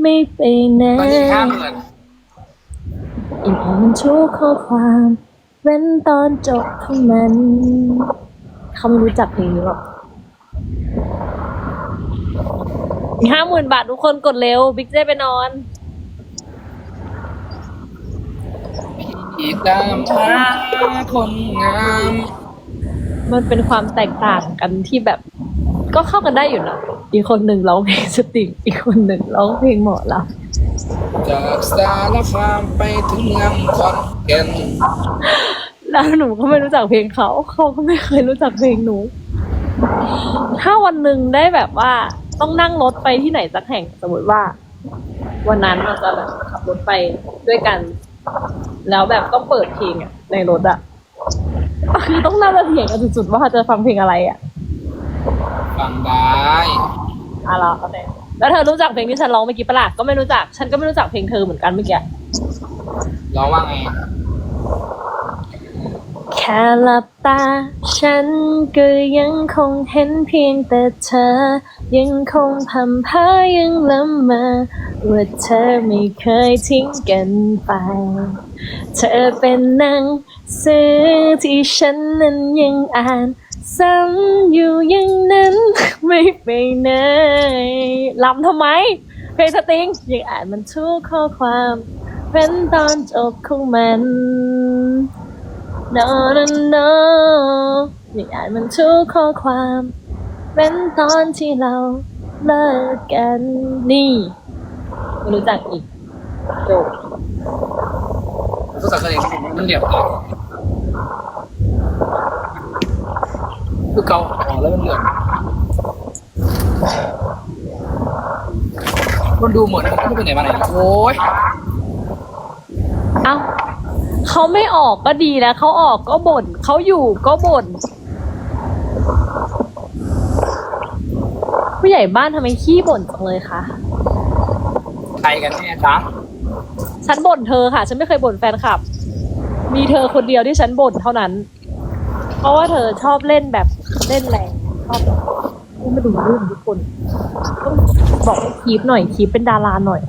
ไม่ไปไหนตอนนี้ห้าหมื่นอีกอย่างมันชู้ข้อความเว้นตอนจบของมันเขาไม่รู้จักเพลงนี้หรอกห้าหมื่นบาททุกคนกดเร็ว บิ๊กเจไปนอน อีตามหาคนงาม มันเป็นความแตกต่างกันที่แบบ ก็เข้ากันได้อยู่นะอีกคนหนึ่งร้องเพลงสตริงอีกคนหนึ่งร้องเพลงหมอลำจากสารคามไปถึงเมืองขอนแก่นแล้วหนูก็ไม่รู้จักเพลงเขาเขาก็ไม่เคยรู้จักเพลงหนู ถ้าวันหนึ่งได้แบบว่าต้องนั่งรถไปที่ไหนสักแห่งสมมติว่า วันนั้นเราจะแบบขับรถไปด้วยกัน แล้วแบบต้องเปิดเพลงอะในรถอะคือต้องน่าจะเถียงกันสุดๆว่าจะฟังเพลงอะไรอะ ฟังได้อะเหรอโอเคแล้วเธอรู้จักเพลงที่ฉันร้องเมื่อกี้ปะล่ะก็ไม่รู้จัก ฉันก็ไม่รู้จักเพลงเธอเหมือนกันเมื่อกี้ร้องว่าไงแค่หลับตา ฉันก็ยังคงเห็นเพียงแต่เธอ ยังคงพำพายังละเมอว่าเธอไม่เคยทิ้งกันไป เธอเป็นหนังสือที่ฉันนั้นยังอ่าน ซ้ำอยู่อย่างนั้นไม่ไปไหนลำทำไม เพลงสตริงยังอ่านมันทุกข้อความ เป็นตอนจบของมัน no no no ยังอ่านมันทุกข้อความเป็นตอนที่เราเลิกกันนี่ไม่รู้จักอีกจบทุกสักเพลงมันเหลี่ยมเลยคือเกาอ๋อแล้วมันเหลี่ยมมันดูเหมือนมันไม่ไปไหนมาไหนโอ้ยเอ้า เขาไม่ออกก็ดีแล้วเขาออกก็บ่นเขาอยู่ก็บ่นผู้ใหญ่บ้านทำไมขี้บ่นจังเลยคะใครกันแน่จ๊ะฉันบ่นเธอค่ะ ฉันไม่เคยบ่นแฟนคลับ มีเธอคนเดียวที่ฉันบ่นเท่านั้น เพราะว่าเธอชอบเล่นแบบเล่นแรงชอบไม่มาดูเรื่องทุกคนต้องบอกให้คีปหน่อยคีปเป็นดาราหน่อย